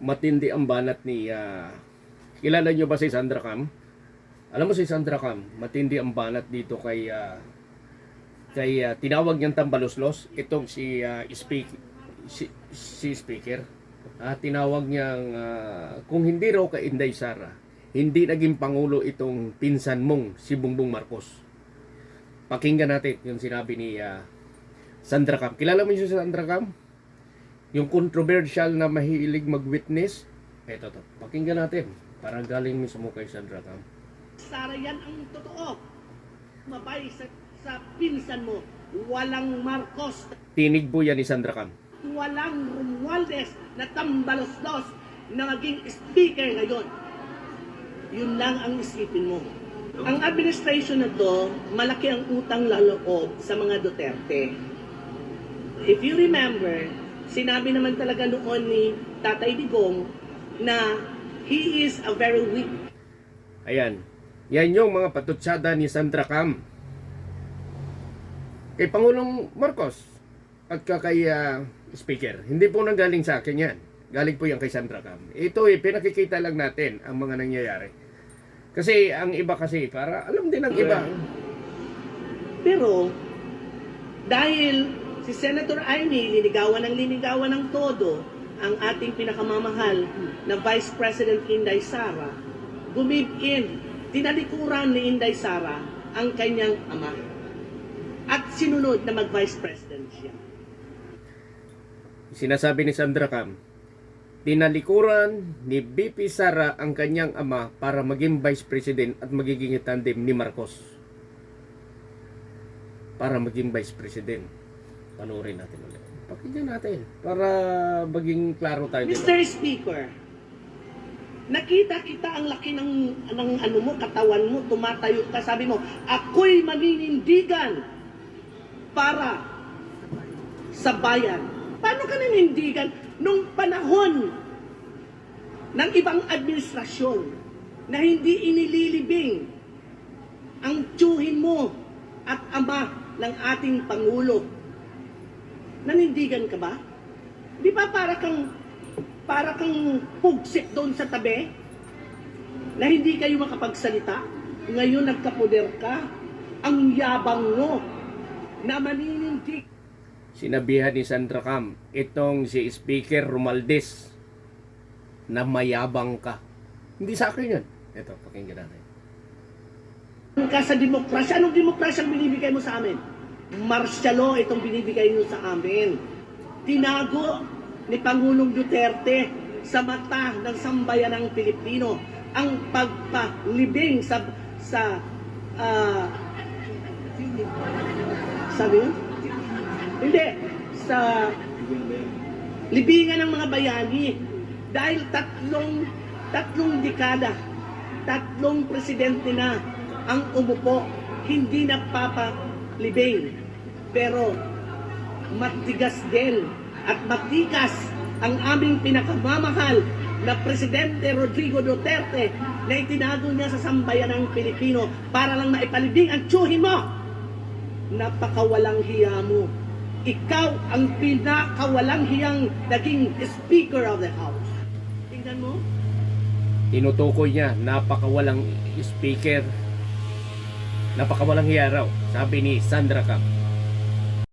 matindi ang banat ni ah, kilala nyo ba si Sandra Cam? Alam mo si Sandra Cam, matindi ang banat dito kay ah, kay ah, tinawag niyang tambaloslos itong si ah, speak si, si speaker. Ah, tinawag niyang ah, kung hindi raw kay Inday Sara, hindi naging pangulo itong pinsan mong si Bongbong Marcos. Pakinggan natin yung sinabi ni ah, Sandra Cam. Kilala mo si Sandra Cam? Yung controversial na mahilig mag-witness. Eto to. Pakinggan natin. Parang galing mismo kay Sandra Cam. Sara, yan ang totoo. Mabay sa, sa pinsan mo. Walang Marcos, Tinig po yan ni Sandra Cam. walang Romualdez na tambalos-los na maging speaker ngayon. Yun lang ang isipin mo. Ang administration na to, malaki ang utang laloob sa mga Duterte. If you remember, sinabi naman talaga noon ni Tatay Digong na he is a very weak Ayan. Yan yung mga patutsada ni Sandra Cam. Kay Pangulong Marcos at ka kay ah, Speaker. Hindi po nang galing sa akin yan. Galing po yan kay Sandra Cam. Ito eh, pinakikita lang natin ang mga nangyayari. Kasi ang iba kasi, para alam din ng iba. Pero, dahil si Senator Amy linigawan ng linigawan ng todo ang ating pinakamamahal na Vice President Inday Sara, gumib-in, tinalikuran ni Inday Sara ang kanyang ama. At sinunod na mag-Vice President siya. Sinasabi ni Sandra Cam, tinalikuran ni BP Sara ang kanyang ama para maging Vice President at magiging tandem ni Marcos. Para maging Vice President. Panoorin natin ulit. Pakinggan natin para maging klaro tayo dito. Mr. Speaker, nakita kita ang laki ng, ng ano mo, katawan mo, tumatayo ka, sabi mo, ako'y maninindigan para sa bayan. Paano ka nanindigan nung panahon ng ibang administrasyon na hindi inililibing ang tiyuhin mo at ama ng ating Pangulo? Nanindigan ka ba? Di ba para kang para kang pugsik doon sa tabi na hindi kayo makapagsalita? Ngayon nagkapoder ka, ang yabang mo na maninindig Sinabihan ni Sandra Cam, itong si Speaker Romaldes na mayabang ka. Hindi sa akin yan. Ito, pakinggan natin. ka sa demokrasya. Anong demokrasya ang binibigay mo sa amin? Martial law itong binibigay mo sa amin. Tinago ni Pangulong Duterte sa mata ng sambayan ng Pilipino ang pagpalibing sa sa ah, sabi? Hindi. Sa libingan ng mga bayani dahil tatlong tatlong dekada tatlong presidente na ang umupo hindi nagpapalibing pero matigas din at matikas ang aming pinakamamahal na Presidente Rodrigo Duterte na itinago niya sa sambayan ng Pilipino para lang maipalibing ang tsuhin mo. Napakawalang hiya mo. Ikaw ang pinakawalang hiyang naging Speaker of the House. Tingnan mo, Tinutukoy niya, napakawalang speaker. Napakawalang hiya raw, sabi ni Sandra Cam.